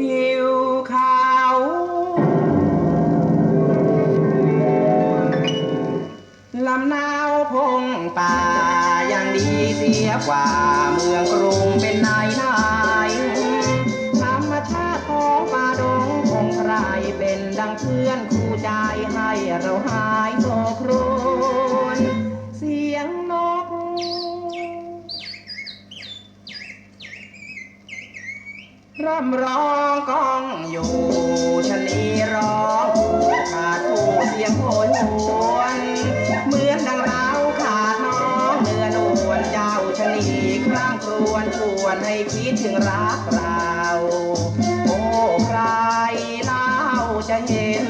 หิวขาวลำนาวพงป่ายังดีเสียกว่า เมืองกรุงเป็นนายนายธรรมชาติของป่าดงคงไพรเป็นดังเพื่อนคู่ใจให้เราหายโศกครวญ ร่ำร้องก้องอยู่ชะนีร้องขาดผู้เสียงโหยหวนเหมือนดังเราขาดน้องเนื้อนวลเจ้าชะนีคร่างครวญชวนให้คิดถึงรักเรา โอ้ใครเล่าจะเห็น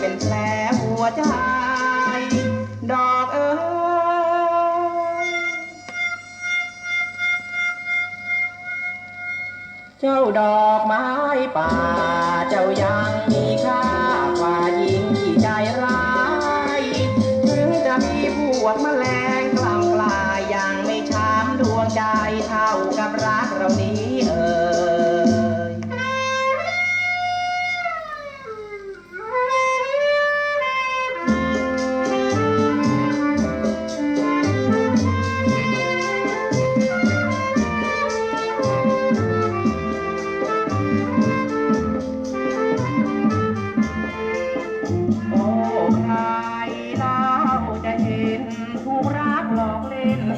เป็นแผลหัวใจ ดอกเอ๋ยเจ้าดอกไม้ป่า เจ้ายังมีค่ากว่าหญิงที่ใจร้าย ถึงจะมีพวกแมลงกล่ำกลายยังไม่ช้ำดวงใจเท่ากับรักเรานี้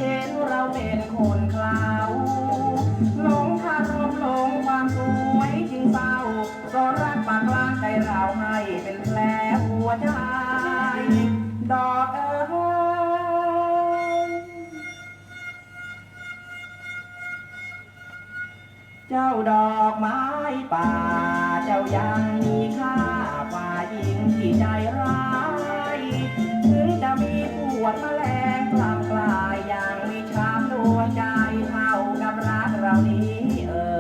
เห็นเราเป็นคนคลาวหลงคาหลงความสวยจึงเศาก็รักปากลางใจเราให้เป็นแผลหัวใจ ดอกเอ๋เจ้าดอกไม้ป่า เจ้ายังมีค่ากว่าหญิงที่ใจร Swami.